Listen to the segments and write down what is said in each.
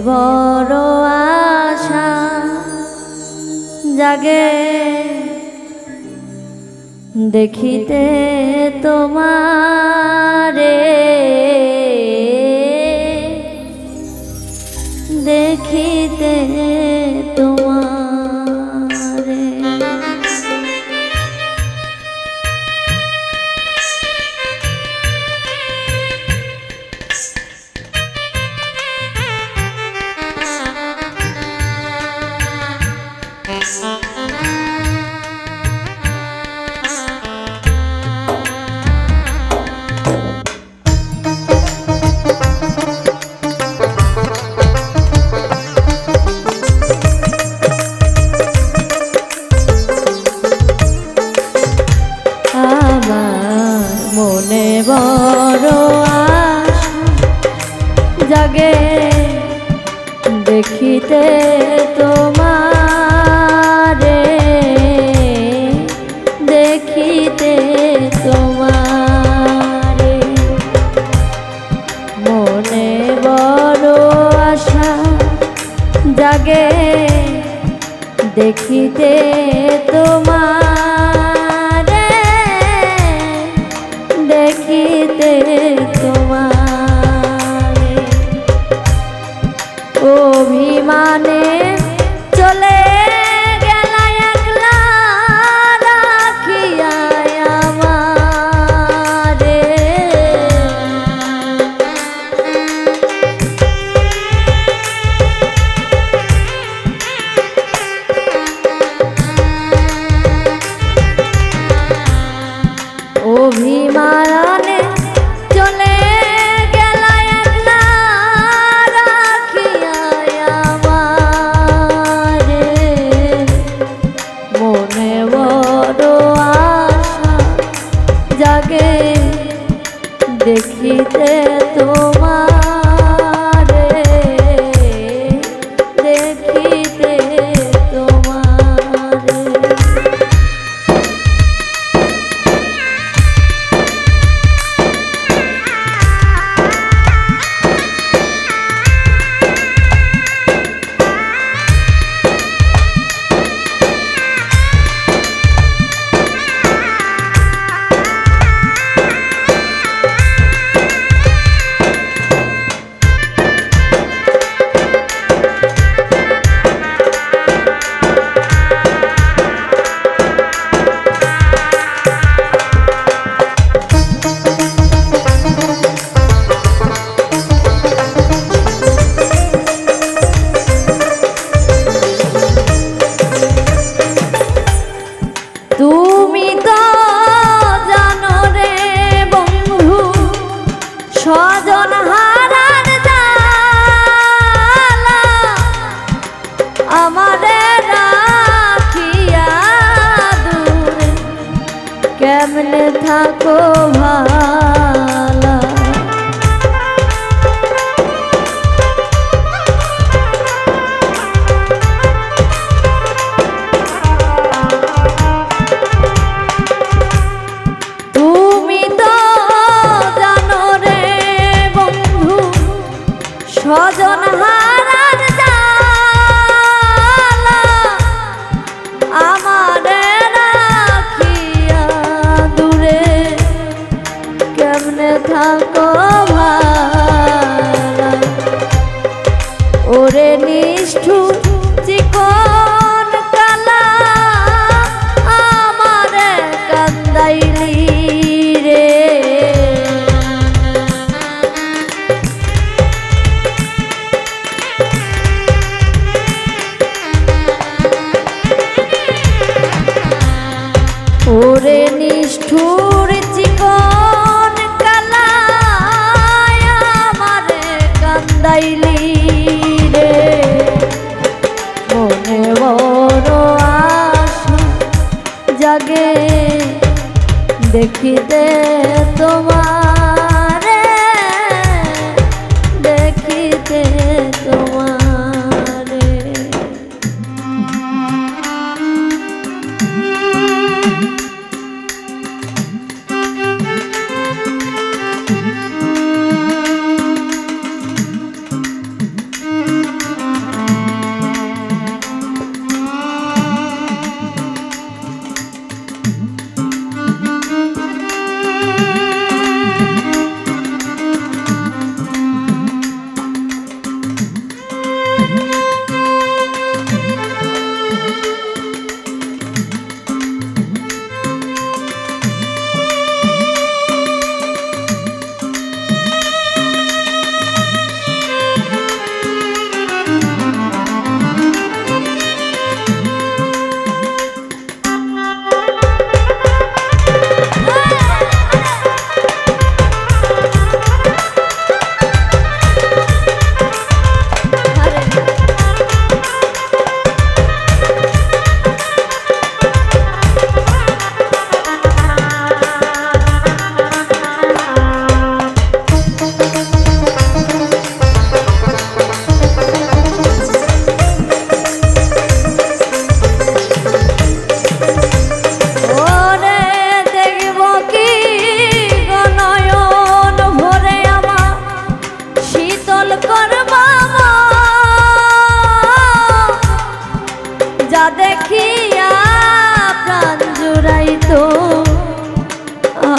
বড় আশা জাগে দেখিতে তোমারে। দেখিতে তোমারে দেখিতে তোমারে মনে বড় জাগে দেখিতে তোমারে তুমি তো জানো রে বন্ধু স্বজন হারার আমাদের আমারে রাখিয়া কেমনে থাকো ভালা থাকো।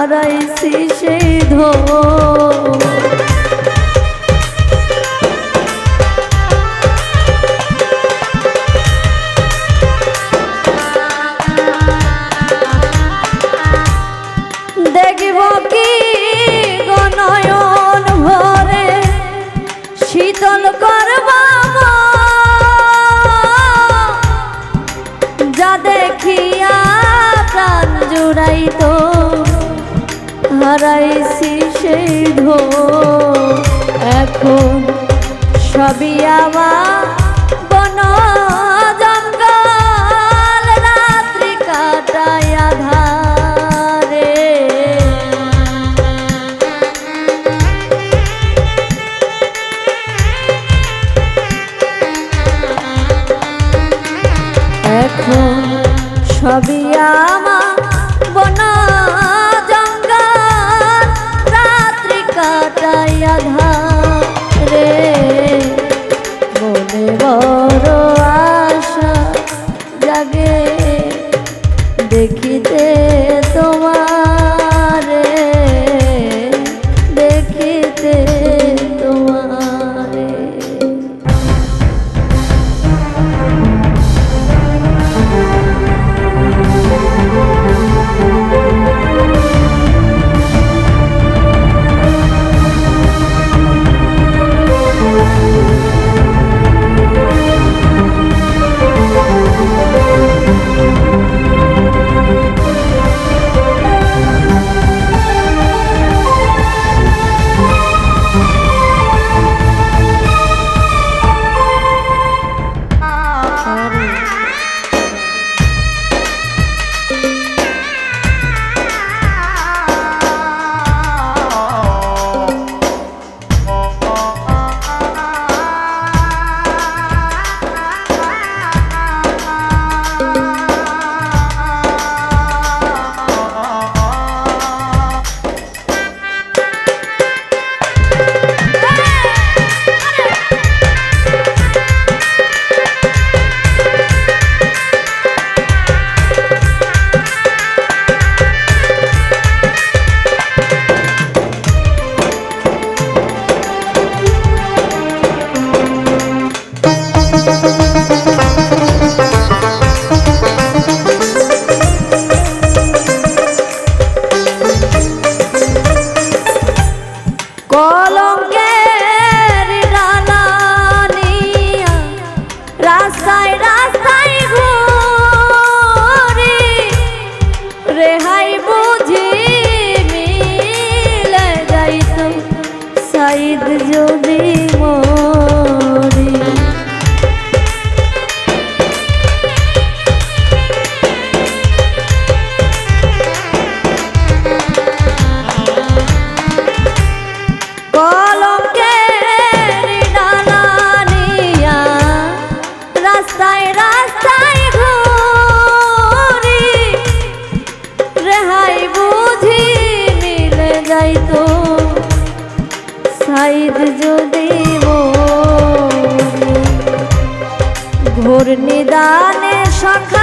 হারাইছি সেই ধো হারাইছি সেই ধো এখন সবই আমার দেখিতে তোমার one. Come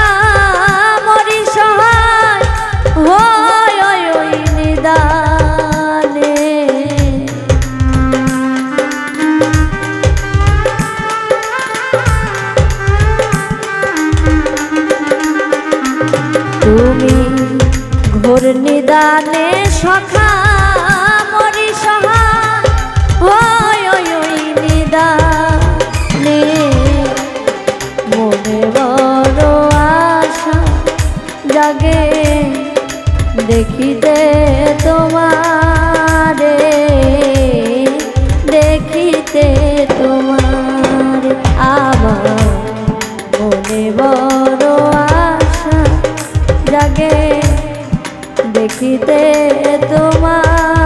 দেখিতে তোমারে